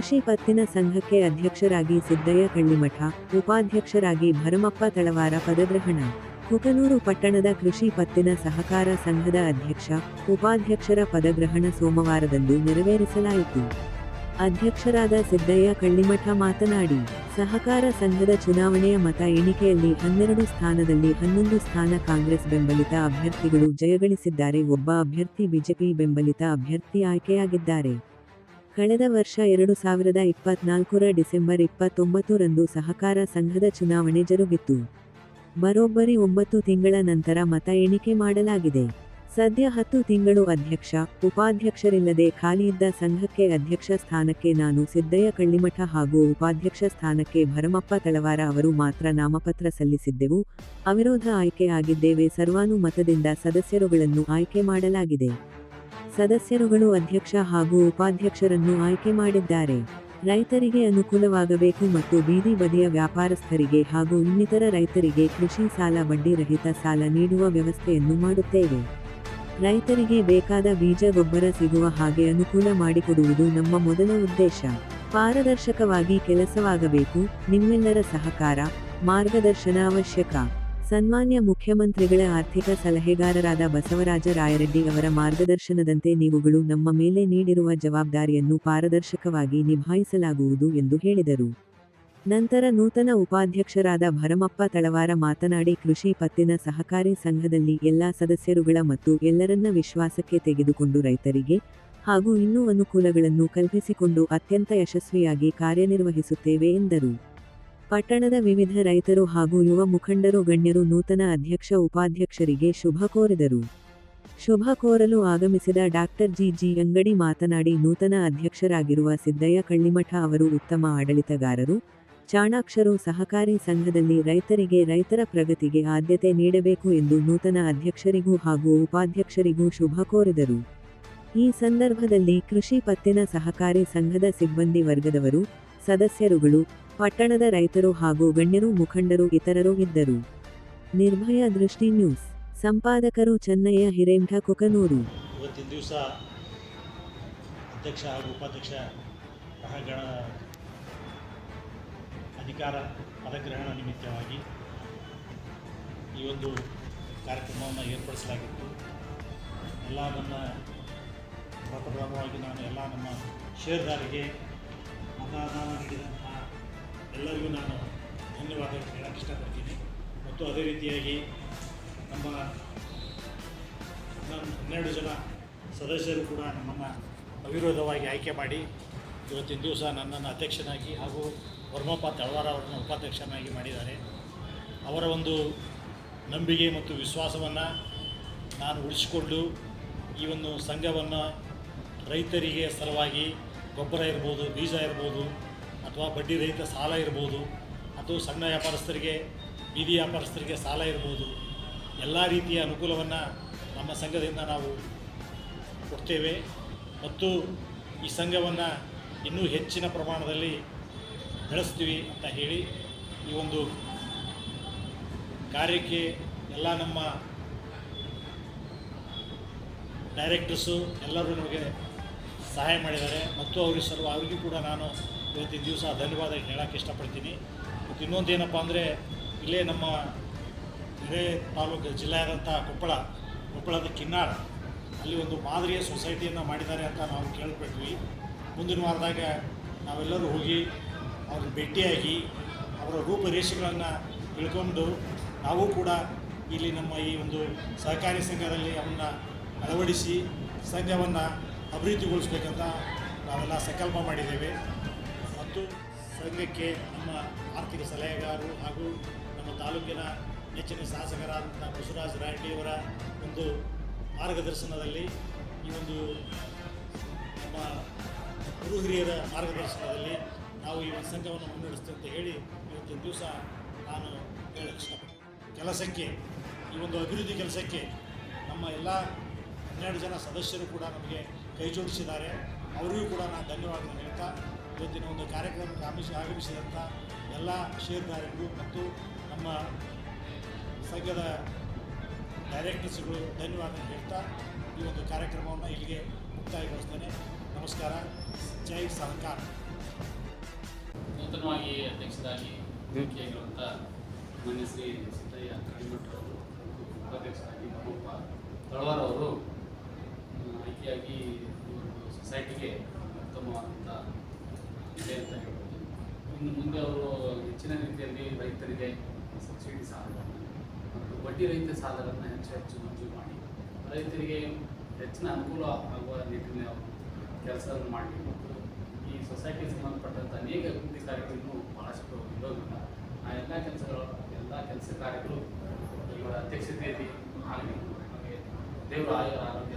ಕೃಷಿ ಪತ್ತಿನ ಸಂಘಕ್ಕೆ ಅಧ್ಯಕ್ಷರಾಗಿ ಸಿದ್ದಯ್ಯ ಕಳ್ಳಿಮಠ ಉಪಾಧ್ಯಕ್ಷರಾಗಿ ಭರಮಪ್ಪ ತಳವಾರ ಪದಗ್ರಹಣ. ಕುಕನೂರು ಪಟ್ಟಣದ ಕೃಷಿ ಪತ್ತಿನ ಸಹಕಾರ ಸಂಘದ ಅಧ್ಯಕ್ಷ, ಉಪಾಧ್ಯಕ್ಷರ ಪದಗ್ರಹಣ ಸೋಮವಾರದಂದು ನೆರವೇರಿಸಲಾಯಿತು. ಅಧ್ಯಕ್ಷರಾದ ಸಿದ್ದಯ್ಯ ಕಳ್ಳಿಮಠ ಮಾತನಾಡಿ, ಸಹಕಾರ ಸಂಘದ ಚುನಾವಣೆಯ ಮತ ಎಣಿಕೆಯಲ್ಲಿ ಹನ್ನೆರಡು ಸ್ಥಾನದಲ್ಲಿ ಹನ್ನೊಂದು ಸ್ಥಾನ ಕಾಂಗ್ರೆಸ್ ಬೆಂಬಲಿತ ಅಭ್ಯರ್ಥಿಗಳು ಜಯಗಳಿಸಿದ್ದಾರೆ. ಒಬ್ಬ ಅಭ್ಯರ್ಥಿ ಬಿಜೆಪಿ ಬೆಂಬಲಿತ ಅಭ್ಯರ್ಥಿ ಆಯ್ಕೆಯಾಗಿದ್ದಾರೆ. ಕಳೆದ ವರ್ಷ ಎರಡು ಸಾವಿರದ ಇಪ್ಪತ್ನಾಲ್ಕರ ಡಿಸೆಂಬರ್ ಇಪ್ಪತ್ತೊಂಬತ್ತರಂದು ಸಹಕಾರ ಸಂಘದ ಚುನಾವಣೆ ಜರುಗಿತ್ತು. ಬರೋಬ್ಬರಿ ಒಂಬತ್ತು ತಿಂಗಳ ನಂತರ ಮತ ಎಣಿಕೆ ಮಾಡಲಾಗಿದೆ. ಸದ್ಯ ಹತ್ತು ತಿಂಗಳು ಅಧ್ಯಕ್ಷ, ಉಪಾಧ್ಯಕ್ಷರಿಲ್ಲದೆ ಖಾಲಿಯಿದ್ದ ಸಂಘಕ್ಕೆ ಅಧ್ಯಕ್ಷ ಸ್ಥಾನಕ್ಕೆ ನಾನು ಸಿದ್ದಯ್ಯ ಕಳ್ಳಿಮಠ ಹಾಗೂ ಉಪಾಧ್ಯಕ್ಷ ಸ್ಥಾನಕ್ಕೆ ಭರಮಪ್ಪ ತಳವಾರ ಅವರು ಮಾತ್ರ ನಾಮಪತ್ರ ಸಲ್ಲಿಸಿದ್ದೆವು. ಅವಿರೋಧ ಆಯ್ಕೆ ಆಗಿದ್ದೇವೆ. ಸರ್ವಾನುಮತದಿಂದ ಸದಸ್ಯರುಗಳನ್ನು ಆಯ್ಕೆ ಮಾಡಲಾಗಿದೆ. ಸದಸ್ಯರುಗಳು ಅಧ್ಯಕ್ಷ ಹಾಗೂ ಉಪಾಧ್ಯಕ್ಷರನ್ನು ಆಯ್ಕೆ ಮಾಡಿದ್ದಾರೆ. ರೈತರಿಗೆ ಅನುಕೂಲವಾಗಬೇಕು ಮತ್ತು ಬೀದಿ ಬದಿಯ ವ್ಯಾಪಾರಸ್ಥರಿಗೆ ಹಾಗೂ ಇನ್ನಿತರ ರೈತರಿಗೆ ಕೃಷಿ ಸಾಲ, ಬಡ್ಡಿ ರಹಿತ ಸಾಲ ನೀಡುವ ವ್ಯವಸ್ಥೆಯನ್ನು ಮಾಡುತ್ತೇವೆ. ರೈತರಿಗೆ ಬೇಕಾದ ಬೀಜ, ಗೊಬ್ಬರ ಸಿಗುವ ಹಾಗೆ ಅನುಕೂಲ ಮಾಡಿಕೊಡುವುದು ನಮ್ಮ ಮೊದಲ ಉದ್ದೇಶ. ಪಾರದರ್ಶಕವಾಗಿ ಕೆಲಸವಾಗಬೇಕು, ನಿಮ್ಮೆಲ್ಲರ ಸಹಕಾರ, ಮಾರ್ಗದರ್ಶನ ಅವಶ್ಯಕ. ಸನ್ಮಾನ್ಯ ಮುಖ್ಯಮಂತ್ರಿಗಳ ಆರ್ಥಿಕ ಸಲಹೆಗಾರರಾದ ಬಸವರಾಜ ರಾಯರೆಡ್ಡಿ ಅವರ ಮಾರ್ಗದರ್ಶನದಂತೆ ನೀವುಗಳು ನಮ್ಮ ಮೇಲೆ ನೀಡಿರುವ ಜವಾಬ್ದಾರಿಯನ್ನು ಪಾರದರ್ಶಕವಾಗಿ ನಿಭಾಯಿಸಲಾಗುವುದು ಎಂದು ಹೇಳಿದರು. ನಂತರ ನೂತನ ಉಪಾಧ್ಯಕ್ಷರಾದ ಭರಮಪ್ಪ ತಳವಾರ ಮಾತನಾಡಿ, ಕೃಷಿ ಪತ್ತಿನ ಸಹಕಾರಿ ಸಂಘದಲ್ಲಿ ಎಲ್ಲಾ ಸದಸ್ಯರುಗಳ ಮತ್ತು ಎಲ್ಲರನ್ನ ವಿಶ್ವಾಸಕ್ಕೆ ತೆಗೆದುಕೊಂಡು ರೈತರಿಗೆ ಹಾಗೂ ಇನ್ನೂ ಅನುಕೂಲಗಳನ್ನು ಕಲ್ಪಿಸಿಕೊಂಡು ಅತ್ಯಂತ ಯಶಸ್ವಿಯಾಗಿ ಕಾರ್ಯನಿರ್ವಹಿಸುತ್ತೇವೆ ಎಂದರು. ಪಟ್ಟಣದ ವಿವಿಧ ರೈತರು ಹಾಗೂ ಯುವ ಮುಖಂಡರು, ಗಣ್ಯರು, ನೂತನ ಅಧ್ಯಕ್ಷ, ಉಪಾಧ್ಯಕ್ಷರಿಗೆ ಶುಭ ಕೋರಿದರು. ಶುಭ ಕೋರಲು ಆಗಮಿಸಿದ ಡಾಕ್ಟರ್ ಜಿ. ಜಿ. ಅಂಗಡಿ ಮಾತನಾಡಿ, ನೂತನ ಅಧ್ಯಕ್ಷರಾಗಿರುವ ಸಿದ್ದಯ್ಯ ಕಳ್ಳಿಮಠ ಅವರು ಉತ್ತಮ ಆಡಳಿತಗಾರರು. ಚಾಣಾಕ್ಷರು ಸಹಕಾರಿ ಸಂಘದಲ್ಲಿ ರೈತರಿಗೆ, ರೈತರ ಪ್ರಗತಿಗೆ ಆದ್ಯತೆ ನೀಡಬೇಕು ಎಂದು ನೂತನ ಅಧ್ಯಕ್ಷರಿಗೂ ಹಾಗೂ ಉಪಾಧ್ಯಕ್ಷರಿಗೂ ಶುಭ ಕೋರಿದರು. ಈ ಸಂದರ್ಭದಲ್ಲಿ ಕೃಷಿ ಪತ್ತಿನ ಸಹಕಾರಿ ಸಂಘದ ಸಿಬ್ಬಂದಿ ವರ್ಗದವರು, ಸದಸ್ಯರುಗಳು ಪಟ್ಟಣದ ರೈತರು ಹಾಗೂ ಗಣ್ಯರು, ಮುಖಂಡರು, ಇತರರು ಇದ್ದರು. ನಿರ್ಭಯ ದೃಷ್ಟಿ ನ್ಯೂಸ್. ಸಂಪಾದಕರು ಚೆನ್ನಯ್ಯ ಹಿರೇಮಠ ಕುಕನೂರು. ಇವತ್ತಿನ ದಿವಸ ಅಧ್ಯಕ್ಷ ಹಾಗೂ ಉಪಾಧ್ಯಕ್ಷ ಮಹಾಗಣ ಅಧಿಕಾರ ಪದಗ್ರಹಣ ನಿಮಿತ್ತವಾಗಿ ಈ ಒಂದು ಕಾರ್ಯಕ್ರಮವನ್ನು ಏರ್ಪಡಿಸಲಾಗಿತ್ತು. ಎಲ್ಲ ನನ್ನ ಪ್ರಪ್ರಥಮವಾಗಿ ನಾನು ಎಲ್ಲ ನಮ್ಮ ಷೇರ್ದಾರಿಗೆ ಮತದಾನ ಎಲ್ಲರಿಗೂ ನಾನು ಧನ್ಯವಾದ ಹೇಳಕ್ಕೆ ಇಷ್ಟಪಡ್ತೀನಿ. ಮತ್ತು ಅದೇ ರೀತಿಯಾಗಿ ನಮ್ಮ ನಮ್ಮ ಹನ್ನೆರಡು ಜನ ಸದಸ್ಯರು ಕೂಡ ನಮ್ಮನ್ನು ಅವಿರೋಧವಾಗಿ ಆಯ್ಕೆ ಮಾಡಿ ಇವತ್ತಿನ ದಿವಸ ನನ್ನನ್ನು ಅಧ್ಯಕ್ಷನಾಗಿ ಹಾಗೂ ವರ್ಮಪ್ಪ ತಳವಾರ ಅವರನ್ನು ಉಪಾಧ್ಯಕ್ಷನಾಗಿ ಮಾಡಿದ್ದಾರೆ. ಅವರ ಒಂದು ನಂಬಿಕೆ ಮತ್ತು ವಿಶ್ವಾಸವನ್ನು ನಾನು ಉಳಿಸಿಕೊಂಡು ಈ ಒಂದು ಸಂಘವನ್ನು ರೈತರಿಗೆ ಸಲುವಾಗಿ ಗೊಬ್ಬರ ಇರ್ಬೋದು ಬೀಜ ಇರ್ಬೋದು ಅಥವಾ ಬಡ್ಡಿ ರಹಿತ ಸಾಲ ಇರ್ಬೋದು, ಅಥವಾ ಸಣ್ಣ ವ್ಯಾಪಾರಸ್ಥರಿಗೆ, ಬೀದಿ ವ್ಯಾಪಾರಸ್ಥರಿಗೆ ಸಾಲ ಇರ್ಬೋದು, ಎಲ್ಲ ರೀತಿಯ ಅನುಕೂಲವನ್ನು ನಮ್ಮ ಸಂಘದಿಂದ ನಾವು ಕೊಡ್ತೇವೆ. ಮತ್ತು ಈ ಸಂಘವನ್ನು ಇನ್ನೂ ಹೆಚ್ಚಿನ ಪ್ರಮಾಣದಲ್ಲಿ ಬೆಳೆಸ್ತೀವಿ ಅಂತ ಹೇಳಿ ಈ ಒಂದು ಕಾರ್ಯಕ್ಕೆ ಎಲ್ಲ ನಮ್ಮ ಡೈರೆಕ್ಟರ್ಸು ಎಲ್ಲರೂ ನಮಗೆ ಸಹಾಯ ಮಾಡಿದ್ದಾರೆ. ಮತ್ತು ಅವರಿಗೆ ಸರ್ವ, ಅವರಿಗೂ ಕೂಡ ನಾನು ಇವತ್ತಿನ ದಿವಸ ಧನ್ಯವಾದ ಹೇಳೋಕ್ಕೆ ಇಷ್ಟಪಡ್ತೀನಿ. ಮತ್ತು ಇನ್ನೊಂದು ಏನಪ್ಪ ಅಂದರೆ, ಇಲ್ಲೇ ನಮ್ಮ ಇದೇ ತಾಲೂಕು ಜಿಲ್ಲೆಯಾದಂಥ ಕೊಪ್ಪಳ, ಕೊಪ್ಪಳದ ಕಿನ್ನಾಳ, ಅಲ್ಲಿ ಒಂದು ಮಾದರಿಯ ಸೊಸೈಟಿಯನ್ನು ಮಾಡಿದ್ದಾರೆ ಅಂತ ನಾವು ಕೇಳ್ಬಿಟ್ವಿ ಮುಂದಿನ ವಾರದಾಗ ನಾವೆಲ್ಲರೂ ಹೋಗಿ ಅವ್ರನ್ನ ಭೇಟಿಯಾಗಿ ಅವರ ರೂಪರೇಷೆಗಳನ್ನು ತಿಳ್ಕೊಂಡು ನಾವು ಕೂಡ ಇಲ್ಲಿ ನಮ್ಮ ಈ ಒಂದು ಸಹಕಾರಿ ಸಂಘದಲ್ಲಿ ಅವನ್ನ ಅಳವಡಿಸಿ, ಸಂಘವನ್ನು ಅಭಿವೃದ್ಧಿಗೊಳಿಸ್ಬೇಕಂತ ನಾವೆಲ್ಲ ಸಂಕಲ್ಪ ಮಾಡಿದ್ದೇವೆ. ಮತ್ತು ಸಂಘಕ್ಕೆ ನಮ್ಮ ಆರ್ಥಿಕ ಸಲಹೆಗಾರರು ಹಾಗೂ ನಮ್ಮ ತಾಲೂಕಿನ ನೆಚ್ಚಿನ ಶಾಸಕರಾದಂಥ ಬಸವರಾಜ ರಾಯಡ್ಡಿಯವರ ಒಂದು ಮಾರ್ಗದರ್ಶನದಲ್ಲಿ ಈ ಒಂದು ನಮ್ಮ ಗುರು ಹಿರಿಯರ ಮಾರ್ಗದರ್ಶನದಲ್ಲಿ ನಾವು ಈ ಒಂದು ಸಂಘವನ್ನು ಮುನ್ನಡೆಸ್ತೇವೆ ಅಂತ ಹೇಳಿ ಇವತ್ತಿನ ದಿವಸ ನಾನು ಹೇಳಕ್ಕೆ ಇಷ್ಟಪಡ್ತೀನಿ. ಕೆಲಸಕ್ಕೆ, ಈ ಒಂದು ಅಭಿವೃದ್ಧಿ ಕೆಲಸಕ್ಕೆ ನಮ್ಮ ಎಲ್ಲ ಹನ್ನೆರಡು ಜನ ಸದಸ್ಯರು ಕೂಡ ನಮಗೆ ಕೈ ಜೋಡಿಸಿದ್ದಾರೆ. ಅವರಿಗೂ ಕೂಡ ನಾನು ಧನ್ಯವಾದ ಹೇಳ್ತಾ ಇವತ್ತಿನ ಒಂದು ಕಾರ್ಯಕ್ರಮಕ್ಕೆ ಆಗಮಿಸಿ ಆಗಮಿಸಿದಂಥ ಎಲ್ಲ ಷೇರುದಾರರಿಗೂ ಮತ್ತು ನಮ್ಮ ಸಂಘದ ಡೈರೆಕ್ಟರ್ಸ್ಗಳು ಧನ್ಯವಾದ ಹೇಳ್ತಾ ಈ ಒಂದು ಕಾರ್ಯಕ್ರಮವನ್ನು ಇಲ್ಲಿಗೆ ಮುಕ್ತಾಯಗೊಳಿಸ್ತೇನೆ. ನಮಸ್ಕಾರ. ಜೈ ಸಹಕಾರ. ನೂತನವಾಗಿ ಅಧ್ಯಕ್ಷರಾಗಿ ಭೇಟಿಯಾಗಿರುವಂಥ ಮಾನ್ಯ ಶ್ರೀ ಸಿದ್ದಯ್ಯ ಕಡಿಮಠ ಅವರು ಮತ್ತು ಉಪಾಧ್ಯಕ್ಷರಾಗಿ ನಮ್ಮಪ್ಪ ತಳವಾರ್ ಅವರು ಆ, ಆಯ್ಕೆಯಾಗಿ ಈ ಒಂದು ಸೊಸೈಟಿಗೆ ಅಂತ ಹೇಳ್ಬೋದು ಇನ್ನು ಮುಂದೆ ಅವರು ಹೆಚ್ಚಿನ ರೀತಿಯಲ್ಲಿ ರೈತರಿಗೆ ಸಬ್ಸಿಡಿ ಸಾಲಗಳನ್ನು ಮತ್ತು ಬಡ್ಡಿ ರಹಿತ ಸಾಲಗಳನ್ನು ಹೆಚ್ಚು ಹೆಚ್ಚು ಮಂಜೂರು ಮಾಡಿ, ರೈತರಿಗೆ ಹೆಚ್ಚಿನ ಅನುಕೂಲ ಆಗುವ ನಿಟ್ಟಿನಲ್ಲಿ ಅವರು ಕೆಲಸವನ್ನು ಮಾಡಿ ಮತ್ತು ಈ ಸೊಸೈಟಿಗೆ ಸಂಬಂಧಪಟ್ಟಂಥ ಅನೇಕ ಅಭಿವೃದ್ಧಿ ಕಾರ್ಯಗಳನ್ನು ಭಾಳಷ್ಟು ಇರೋದ್ರಿಂದ ಆ ಎಲ್ಲ ಕೆಲಸಗಳು, ಎಲ್ಲ ಕೆಲಸ ಕಾರ್ಯಗಳು ಇವರ ಅಧ್ಯಕ್ಷತೆಯಲ್ಲಿ ಆಗಲಿ, ನಮಗೆ ದೇವರ ಆಯುರ ಆರೋಗ್ಯ